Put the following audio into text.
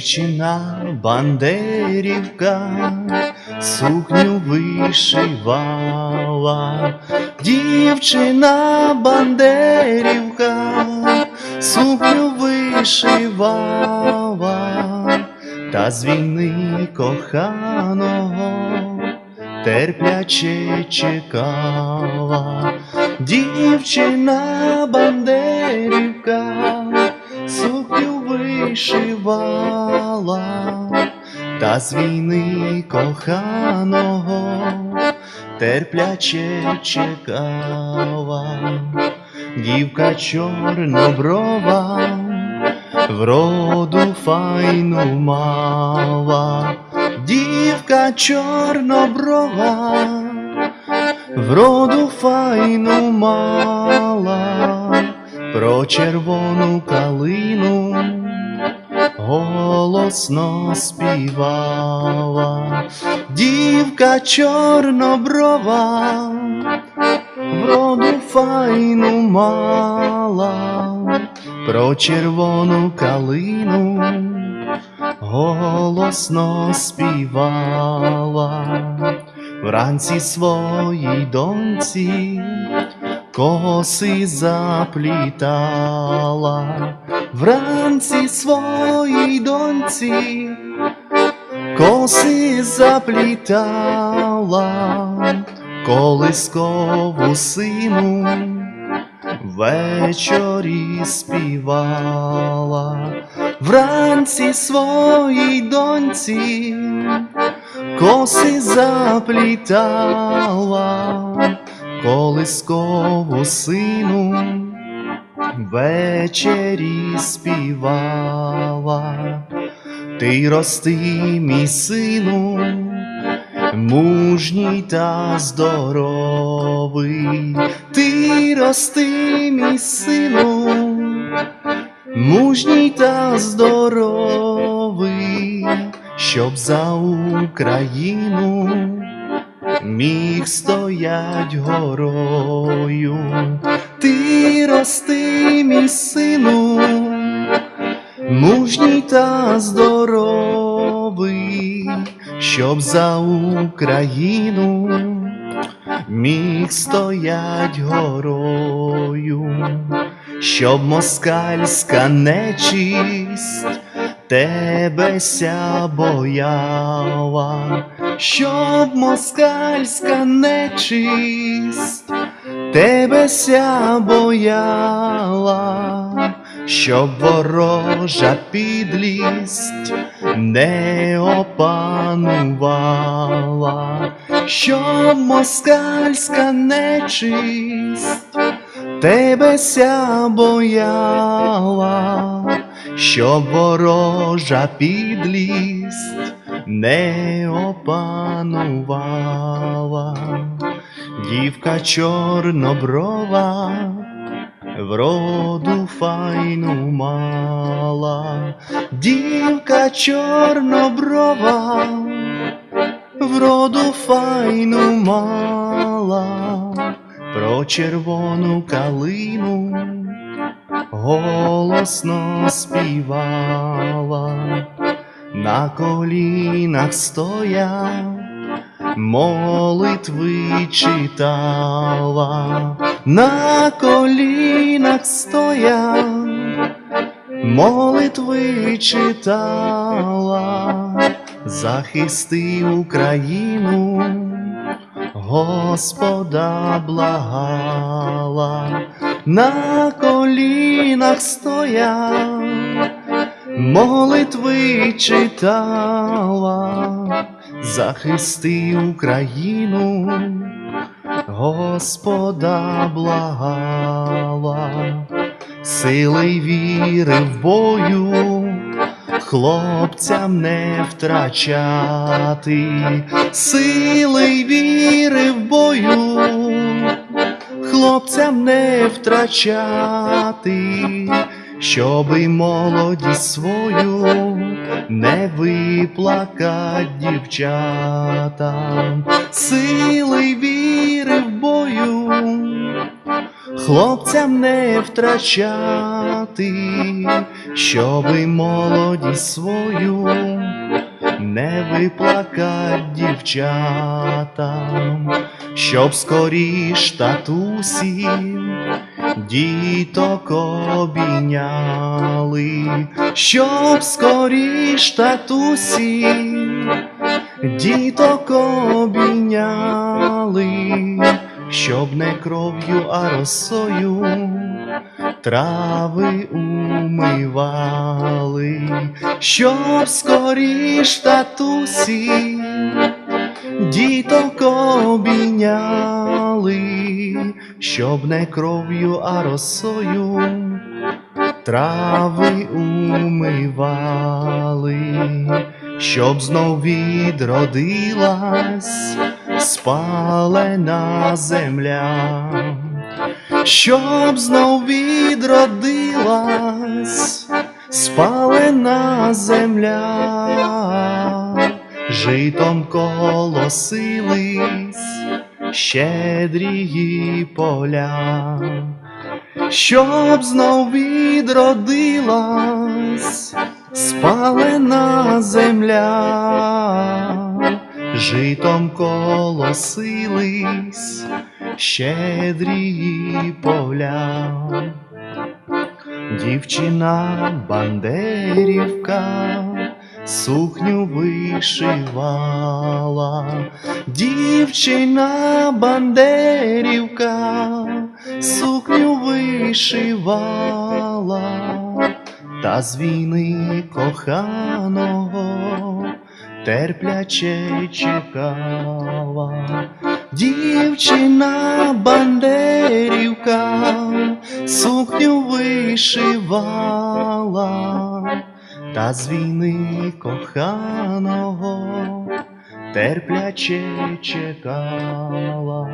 Дівчина бандерівка, сукню вишивала, дівчина бандерівка, сукню вишивала, та з війни коханого терпляче чекала, дівчина бандерівка, вишивала, та з війни коханого терпляче чекала, дівка чорноброва, вроду файну мала, дівка чорноброва, вроду файну мала, про червону калину голосно співала, дівка чорноброва, вроду файну мала, про червону калину голосно співала, вранці своїй доньці коси заплітала, вранці своїй доньці коси заплітала, колискову сину ввечері співала, вранці своїй доньці коси заплітала, колискову сину ввечері співала, ти рости, мій сину, мужній та здоровий, ти рости, мій сину, мужній та здоровий, щоб за Україну міг стоять горою, ти рости, мій сину, мужній та здоровий, щоб за Україну міг стоять горою, щоб москальська нечисть тебе ся бояла, щоб москальська нечисть тебе ся бояла, щоб ворожа підлість не опанувала, щоб москальська нечисть тебе ся бояла, щоб ворожа підлість не опанувала, дівка чорноброва, вроду файну мала, дівка чорноброва, вроду файну мала, про червону калину голосно співала, на колінах стояв, молитви читала, на колінах стояв, молитви читала, захисти Україну, Господа благала, на колінах стояв, молитви читала, захисти Україну, Господа благала, сили й віри в бою. Хлопцям не втрачати сили й віри в бою, хлопцям не втрачати, щоби молодість свою не виплакать дівчатам, сили й віри в бою, хлопцям не втрачати, щоби молодість свою не виплакать дівчатам, щоб скоріш татусі діток обійняли, щоб скоріш татусі діток обійняли, щоб не кров'ю, а росою трави умивали, щоб скоріш татусі діток обійняли, щоб не кров'ю, а росою трави умивали, щоб знов відродилась спалена земля, щоб знов відродилась спалена земля, житом колосились щедрі поля щоб знов відродилась спалена земля, житом колосились щедрі поля. Дівчина бандерівка сукню вишивала, дівчина бандерівка сукню вишивала, та з війни коханого терпляче чекала. Дівчина бандерівка сукню вишивала, та з війни коханого терпляче чекала.